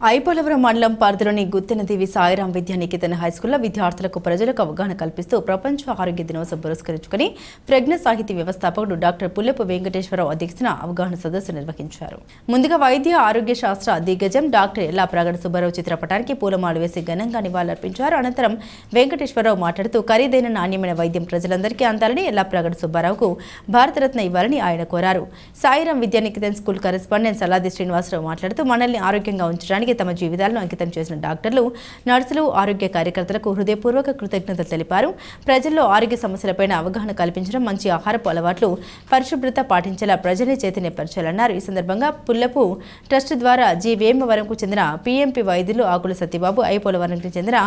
ఐపోలవరం మండలం పరిధిలోని గుత్తెనదేవి సాయిరాం విద్యా నికేతన్ హైస్కూల్లో విద్యార్థులకు ప్రజలకు అవగాహన కల్పిస్తూ ప్రపంచ ఆరోగ్య దినోత్సవం పురస్కరించుకుని ప్రజ్ఞ సాహితీ వ్యవస్థాపకుడు డాక్టర్ పుల్లెపు వెంకటేశ్వరరావు అధ్యక్షతన అవగాహన సదస్సు నిర్వహించారు. ముందుగా వైద్య ఆరోగ్య శాస్త్ర దిగ్గజం డాక్టర్ ఎల్లా ప్రగడ సుబ్బారావు చిత్రపటానికి పూలమాలు వేసి ఘనంగా నివాళులర్పించారు. అనంతరం వెంకటేశ్వరరావు మాట్లాడుతూ ఖరీదైన నాణ్యమైన వైద్యం ప్రజలందరికీ అందాలని ఎల్లా ప్రగడ సుబ్బారావుకు భారతరత్న ఇవ్వాలని ఆయన కోరారు. సాయిరాం విద్యా నికేతన్ స్కూల్ కరెస్పాండెంట్ సలాది శ్రీనివాసరావు మాట్లాడుతూ మనల్ని ఆరోగ్యంగా ఉంచడానికి తమ జీవితాలను అంకితం చేసిన డాక్టర్లు నర్సులు ఆరోగ్య కార్యకర్తలకు హృదయపూర్వక కృతజ్ఞతలు తెలిపారు. ప్రజల్లో ఆరోగ్య సమస్యలపైన అవగాహన కల్పించడం మంచి ఆహారపు అలవాట్లు పరిశుభ్రత పాటించేలా ప్రజల్ని చైతన్యపరచాలన్నారు. ఈ సందర్భంగా పుల్లపు ట్రస్ట్ ద్వారా జి వేమవరంకు చెందిన పీఎంపీ వైద్యులు ఆకుల సత్యబాబు ఐపోలవరంకి చెందిన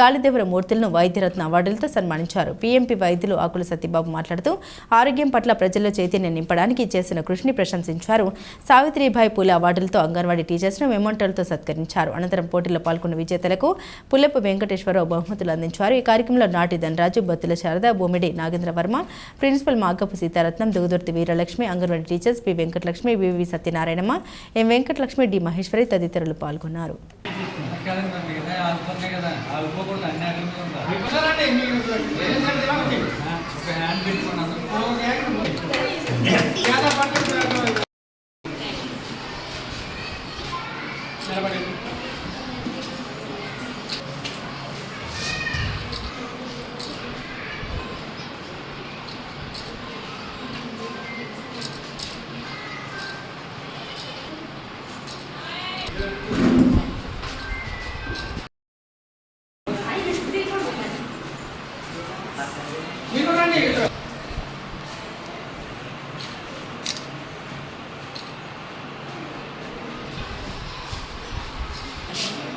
గాలిదేవర మూర్తులను వైద్యరత్న అవార్డులతో సన్మానించారు. పీఎంపీ వైద్యులు ఆకుల సత్యబాబు మాట్లాడుతూ ఆరోగ్యం పట్ల ప్రజల్లో చైతన్యం నింపడానికి చేసిన కృషిని ప్రశంసించారు. సావిత్రిబాయి పూల అవార్డులతో అంగన్వాడీ టీచర్స్ను మెమోంటల్తో సత్కరించారు అనంతరం పోటీలో పాల్గొన్న విజేతలకు పుల్లపు వెంకటేశ్వరరావు బహుమతులు అందించారు. ఈ కార్యక్రమంలో Nati Dhanaraju Battula Sharada Bommidi Nagendra Varma principal Magapu Sitaratnam Dugadurthi Veeralakshmi Anganwadi teachers P Venkatalakshmi VV Satyanarayanamma M Venkatalakshmi D Maheshwari తదితరులు పాల్గొన్నారు. కాదండి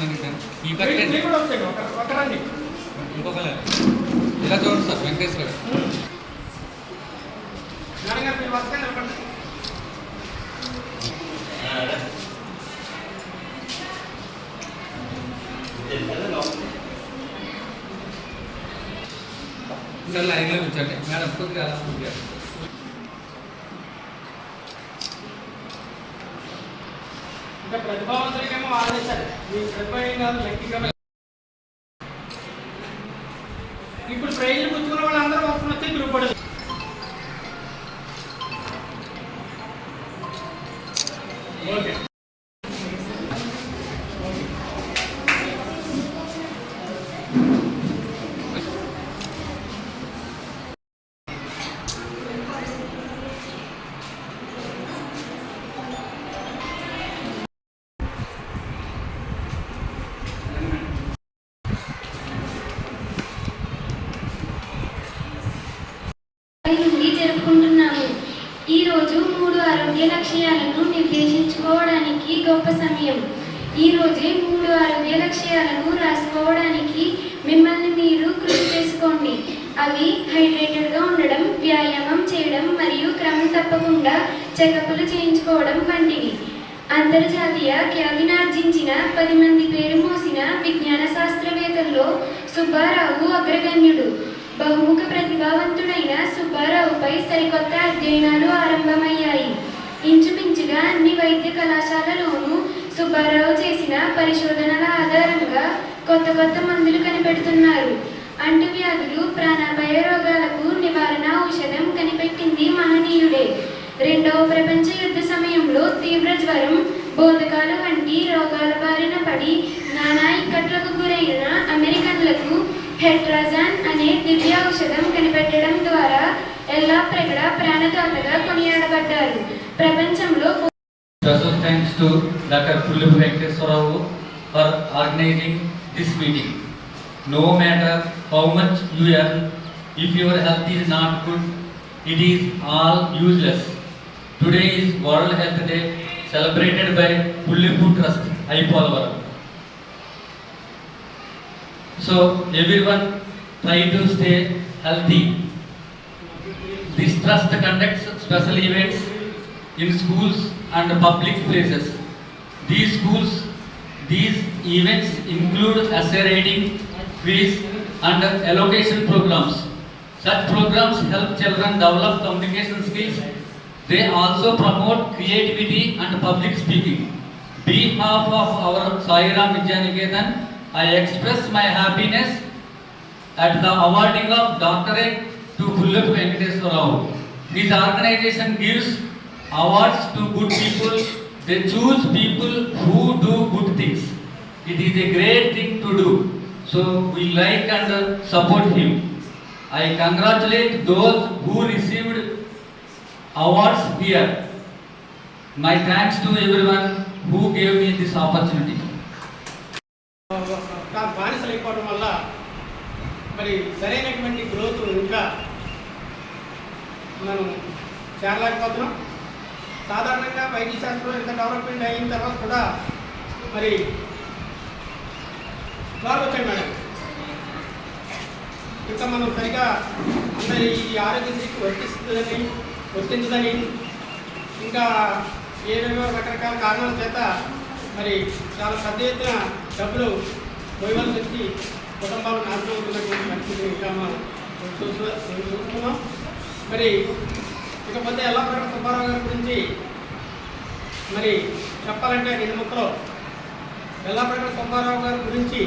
ఈ ఒక రండి ఇంకొక ఇలా చూడండి సార్ వెంకటేశ్వర ఇంకా లైన్లో ఉంచండి మేడం కొద్దిగా అలా ఇంకా ప్రతిభావంతులకేమో ఆదేశాలు. మీ ప్రతిభ ఏం కాదు లెక్కిగా ఇప్పుడు ప్రైజ్లు పుచ్చుకున్న వాళ్ళందరూ వస్తున్న వచ్చి గ్రూప్ పడదు ఓకే. జరుపుకుంటున్నాము. ఈ రోజు మూడు ఆరోగ్య లక్ష్యాలను నిర్దేశించుకోవడానికి గొప్ప సమయం. ఈ రోజే మూడు ఆరోగ్య లక్ష్యాలను రాసుకోవడానికి మిమ్మల్ని మీరు కృషి చేసుకోండి. అవి హైడ్రేటెడ్గా ఉండడం వ్యాయామం చేయడం మరియు క్రమం తప్పకుండా చెకప్లు చేయించుకోవడం వంటివి. అంతర్జాతీయ ఖ్యాతినార్జించిన పది మంది పేరు మోసిన విజ్ఞాన శాస్త్రవేత్తల్లో సుబ్బారావు అగ్రగణ్యుడు. బహుముఖ ప్రతిభావంతుడైన సుబ్బారావుపై సరికొత్త అధ్యయనాలు ఆరంభమయ్యాయి. ఇంచుమించుగా అన్ని వైద్య కళాశాలలోనూ సుబ్బారావు చేసిన పరిశోధనల ఆధారంగా కొత్త కొత్త మందులు కనిపెడుతున్నారు. అంటువ్యాధులు ప్రాణాపాయ రోగాలకు నివారణ ఔషధం కనిపెట్టింది మహనీయుడే. రెండవ ప్రపంచ యుద్ధ సమయంలో తీవ్ర జ్వరం బోధకాలు వంటి రోగాల బారిన పడి హెట్రజన్ అనే దివ్య ఔషధం కనిపెట్టడం ద్వారా ఎలా ప్రగడ ప్రాణదాతగా కొనియాడబడ్డారు ప్రపంచంలో thanks to doctor Pulli Venkateswararao for organising this meeting no matter how much you earn if your health is not good it is all useless today is world health day celebrated by Pullipu trust Aipolavaram So everyone try to stay healthy. This trust conducts special events in schools and public places. These schools, these events include essay writing, quiz and allocation programs. Such programs help children develop communication skills. They also promote creativity and public speaking. Behalf of our Sairam Vidyaniketan, I express my happiness at the awarding of doctorate to Pullepu Venkateswara Rao. This organization gives awards to good people. They choose people who do good things. It is a great thing to do. So we like and support him. I congratulate those who received awards here. My thanks to everyone who gave me this opportunity. మరి సరైనటువంటి growth ఇంకా మనం చేరలేకపోతున్నాం. సాధారణంగా వైద్య శాస్త్రం ఇంత development అయిన తర్వాత కూడా మరి బాగా వచ్చాయి మేడం. ఇంకా మనం సరిగా అందరి ఈ ఆరోగ్యశ్రీకి వర్తిస్తుందని వర్తించదని ఇంకా ఏవేవో రకరకాల కారణాల చేత మరి చాలా పెద్ద ఎత్తున డబ్బులు పోయవలసి వచ్చి కుటుంబాలు నాశనం అవుతున్నటువంటి పరిస్థితి ఇంకా మనం చూస్తున్నాం మరి ఇకపోతే ఎలా సుబ్బారావు గారి గురించి మరి చెప్పాలంటే రెండు ముక్కలు ఎల్లాప్రగడ సుబ్బారావు గారి గురించి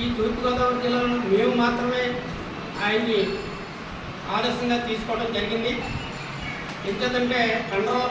ఈ తూర్పుగోదావరి జిల్లాలో మేము మాత్రమే ఆయన్ని ఆదర్శంగా తీసుకోవడం జరిగింది. ఎందుకంటే కండరాల